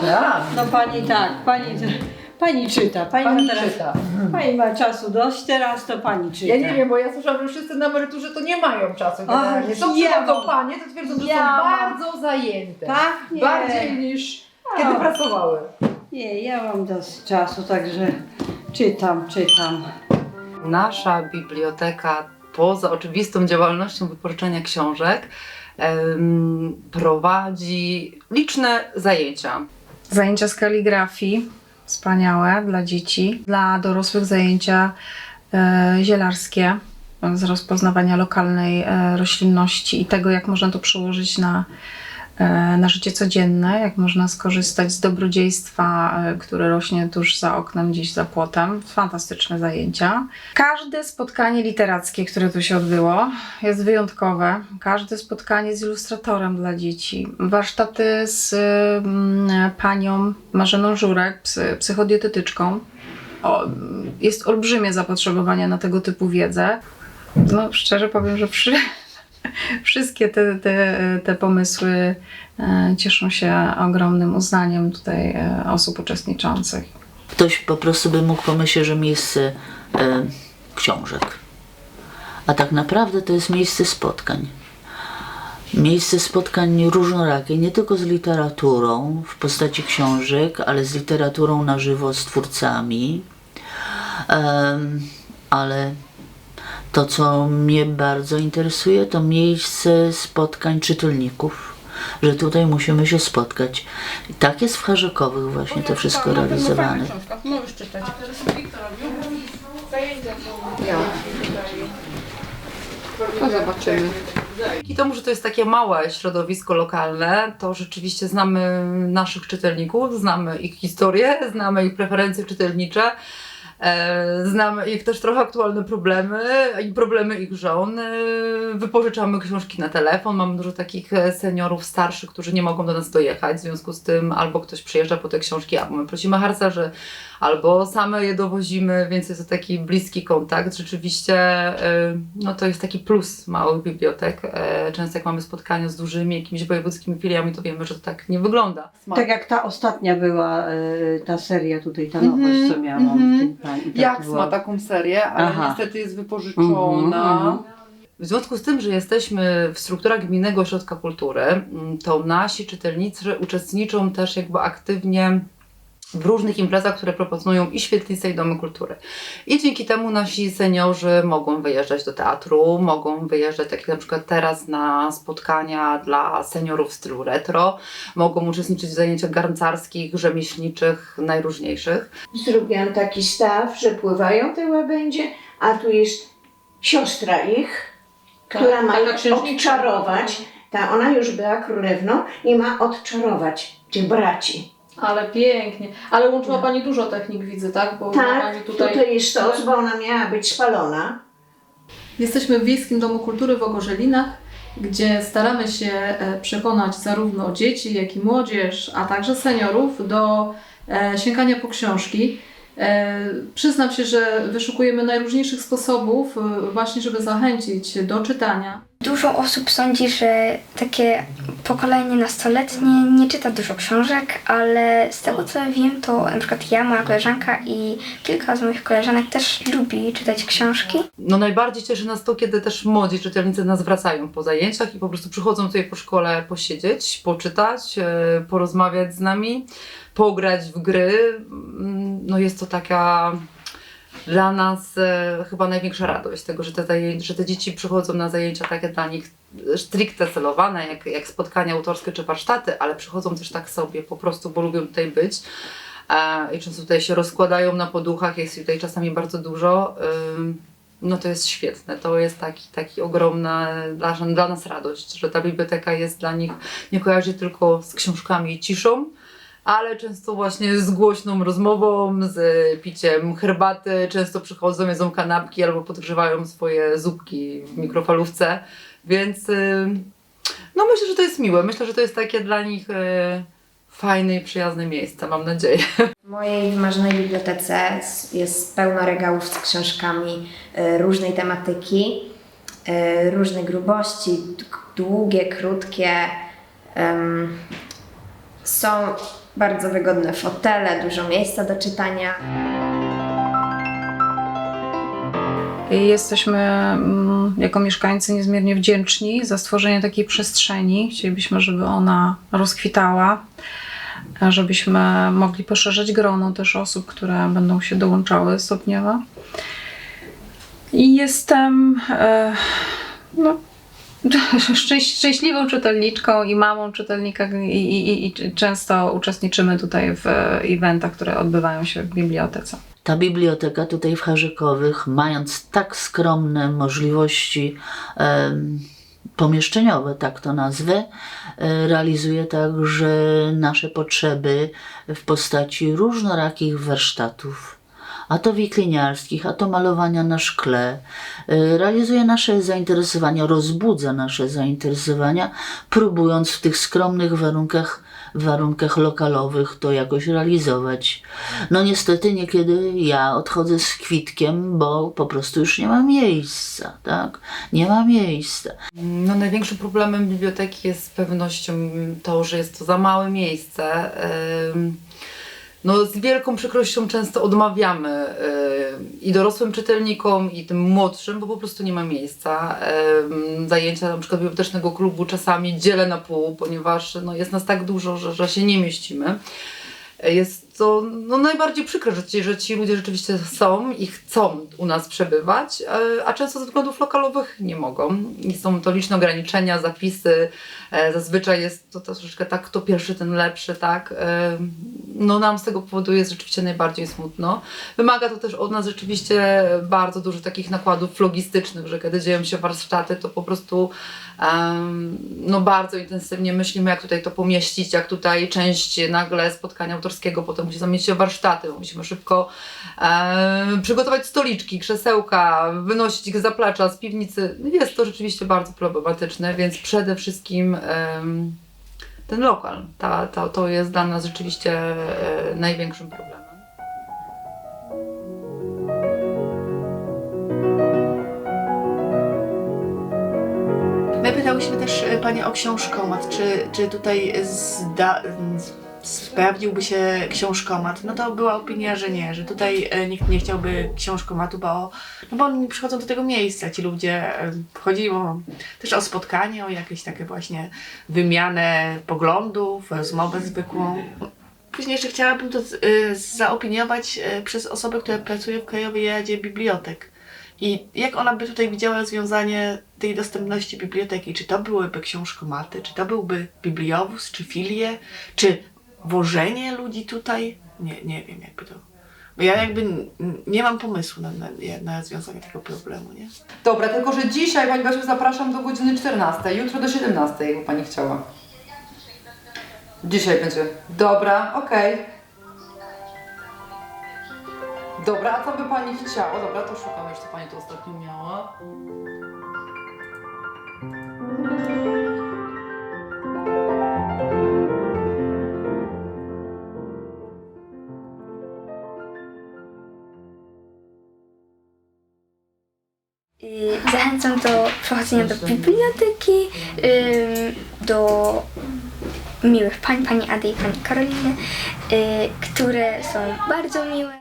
Tak. No pani tak, pani, pani czyta. Pani, Pani ma teraz, czyta. Pani ma czasu dość teraz, to pani czyta. Ja nie wiem, bo ja słyszałam, że wszyscy na emeryturze to nie mają czasu generalnie. Co ja przychodzą mam. panie, to twierdzą, że Ja są mam. bardzo zajęte. Tak? Nie. Bardziej niż kiedy A. pracowały. Nie, ja mam dość czasu, także czytam, czytam. Nasza biblioteka, poza oczywistą działalnością wypożyczenia książek, em, prowadzi liczne zajęcia. Zajęcia z kaligrafii, wspaniałe dla dzieci. Dla dorosłych zajęcia e, zielarskie z rozpoznawania lokalnej e, roślinności i tego, jak można to przełożyć na, na życie codzienne, jak można skorzystać z dobrodziejstwa, e, które rośnie tuż za oknem, gdzieś za płotem. Fantastyczne zajęcia. Każde spotkanie literackie, które tu się odbyło, jest wyjątkowe. Każde spotkanie z ilustratorem dla dzieci. Warsztaty z mm, panią Marzeną Żurek, psy, psychodietetyczką. O, jest olbrzymie zapotrzebowanie na tego typu wiedzę. No, szczerze powiem, że przy, wszystkie te, te, te pomysły e, cieszą się ogromnym uznaniem tutaj e, osób uczestniczących. Ktoś po prostu by mógł pomyśleć, że miejsce e, książek. A tak naprawdę to jest miejsce spotkań. Miejsce spotkań różnorakie, nie tylko z literaturą w postaci książek, ale z literaturą na żywo, z twórcami. Em, ale to, co mnie bardzo interesuje, to miejsce spotkań czytelników. Że tutaj musimy się spotkać. I tak jest w Harzykowych właśnie to wszystko realizowane. Możesz czytać. No zobaczymy. Dzięki temu, że to jest takie małe środowisko lokalne, to rzeczywiście znamy naszych czytelników, znamy ich historię, znamy ich preferencje czytelnicze, e, znamy ich też trochę aktualne problemy i problemy ich żon. E, wypożyczamy książki na telefon, mamy dużo takich e, seniorów starszych, którzy nie mogą do nas dojechać, w związku z tym albo ktoś przyjeżdża po te książki, albo my prosimy harcerzy, albo same je dowozimy, więc jest to taki bliski kontakt. Rzeczywiście e, no to jest taki plus małych bibliotek. E, Często jak mamy spotkania z dużymi jakimiś wojewódzkimi filiami, to wiemy, że to tak nie wygląda. Tak jak ta ostatnia była, e, ta seria tutaj, ta nowość, Mhm, co miałam. mhm. tak Jaks była. ma taką serię, ale Aha. niestety jest wypożyczona. Mhm, mhm. W związku z tym, że jesteśmy w strukturach Gminnego Ośrodka Kultury, mm, to nasi czytelnicy uczestniczą też jakby aktywnie w różnych imprezach, które proponują i świetlice, i domy kultury. I dzięki temu nasi seniorzy mogą wyjeżdżać do teatru, mogą wyjeżdżać, tak jak na przykład teraz, na spotkania dla seniorów w stylu retro, mogą uczestniczyć w zajęciach garncarskich, rzemieślniczych, najróżniejszych. Zrobiłam taki staw, że pływają te łabędzie, a tu jest siostra ich, która ma ich odczarować. Ta, ona już była królewną i ma odczarować tych braci. Ale pięknie. Ale łączyła Pani dużo technik, widzę, tak? Bo Tak, Pani tutaj... tutaj... jest stos, bo ona miała być spalona. Jesteśmy w Wiejskim Domu Kultury w Ogorzelinach, gdzie staramy się e, przekonać zarówno dzieci, jak i młodzież, a także seniorów do e, sięgania po książki. E, Przyznam się, że wyszukujemy najróżniejszych sposobów właśnie, żeby zachęcić do czytania. Dużo osób sądzi, że takie pokolenie nastoletnie nie czyta dużo książek, ale z tego co wiem, to na przykład ja, moja koleżanka i kilka z moich koleżanek też lubi czytać książki. No najbardziej cieszy nas to, kiedy też młodzi czytelnicy nas wracają po zajęciach i po prostu przychodzą tutaj po szkole posiedzieć, poczytać, e, porozmawiać z nami, pograć w gry. Mm, No jest to taka dla nas e, chyba największa radość tego, że te, że te dzieci przychodzą na zajęcia takie dla nich stricte celowane, jak, jak spotkania autorskie czy warsztaty, ale przychodzą też tak sobie po prostu, bo lubią tutaj być. E, I często tutaj się rozkładają na poduchach, jest tutaj czasami bardzo dużo. No to jest świetne. To jest taki, taki ogromna dla, dla nas radość, że ta biblioteka jest dla nich, nie kojarzy tylko z książkami i ciszą, ale często właśnie z głośną rozmową, z piciem herbaty. Często przychodzą, jedzą kanapki albo podgrzewają swoje zupki w mikrofalówce. Więc ym, no myślę, że to jest miłe. Myślę, że to jest takie dla nich y, fajne i przyjazne miejsce, mam nadzieję. W mojej wymarzonej bibliotece jest pełno regałów z książkami e, różnej tematyki, różnej grubości, długie, krótkie. Są bardzo wygodne fotele, dużo miejsca do czytania. Jesteśmy mm, jako mieszkańcy niezmiernie wdzięczni za stworzenie takiej przestrzeni. Chcielibyśmy, żeby ona rozkwitała, żebyśmy mogli poszerzać grono też osób, które będą się dołączały stopniowo. I jestem e, no, szczęśliwą czytelniczką i mamą czytelnika i, i, i często uczestniczymy tutaj w eventach, które odbywają się w bibliotece. Ta biblioteka tutaj w Harzykowych, mając tak skromne możliwości pomieszczeniowe, tak to nazwę, e, realizuje także nasze potrzeby w postaci różnorakich warsztatów. A to wikliniarskich, a to malowania na szkle. E, Realizuje nasze zainteresowania, rozbudza nasze zainteresowania, próbując w tych skromnych warunkach, warunkach lokalowych to jakoś realizować. No niestety niekiedy ja odchodzę z kwitkiem, bo po prostu już nie ma miejsca, tak? Nie ma miejsca. No, największym problemem biblioteki jest z pewnością to, że jest to za małe miejsce. Ym, No, z wielką przykrością często odmawiamy ym, i dorosłym czytelnikom, i tym młodszym, bo po prostu nie ma miejsca. Ym, Zajęcia na przykład bibliotecznego klubu czasami dzielę na pół, ponieważ no, jest nas tak dużo, że, że się nie mieścimy. Jest to no, najbardziej przykre, że ci, że ci ludzie rzeczywiście są i chcą u nas przebywać, e, a często ze względów lokalowych nie mogą. I są to liczne ograniczenia, zapisy. e, Zazwyczaj jest to troszeczkę tak, kto pierwszy, ten lepszy, tak. E, No nam z tego powodu jest rzeczywiście najbardziej smutno. Wymaga to też od nas rzeczywiście bardzo dużo takich nakładów logistycznych, że kiedy dzieją się warsztaty, to po prostu no bardzo intensywnie myślimy, jak tutaj to pomieścić, jak tutaj część nagle spotkania autorskiego potem musi zamienić się warsztaty. Musimy szybko em, przygotować stoliczki, krzesełka, wynosić ich z z piwnicy. Jest to rzeczywiście bardzo problematyczne, więc przede wszystkim em, ten lokal, ta, ta, to jest dla nas rzeczywiście e, największym problemem. My pytałyśmy też e, Panią o książkomat, czy, czy tutaj zda, sprawdziłby się książkomat. No to była opinia, że nie, że tutaj e, nikt nie chciałby książkomatu, bo, no bo oni przychodzą do tego miejsca, ci ludzie. e, Chodzi o, też o spotkanie, o jakieś takie właśnie wymianę poglądów, rozmowę zwykłą. Później jeszcze chciałabym to e, zaopiniować e, przez osobę, która pracuje w Krajowej Radzie Bibliotek. I jak ona by tutaj widziała rozwiązanie tej dostępności biblioteki? Czy to byłyby książkomaty, czy to byłby bibliowóz, czy filie, czy wożenie ludzi tutaj? Nie, nie wiem jakby to... Bo ja jakby nie mam pomysłu na, na, na rozwiązanie tego problemu, nie? Dobra, tylko że dzisiaj Pani Basiu zapraszam do godziny 14, jutro do 17, jakby Pani chciała. Dzisiaj będzie. Dobra, okej. Dobra, a co by Pani chciała? Dobra, to szukam już, Pani tu ostatnio miała. Zachęcam do przechodzenia do biblioteki, do miłych pań, pani Ady i pani Karoliny, które są bardzo miłe.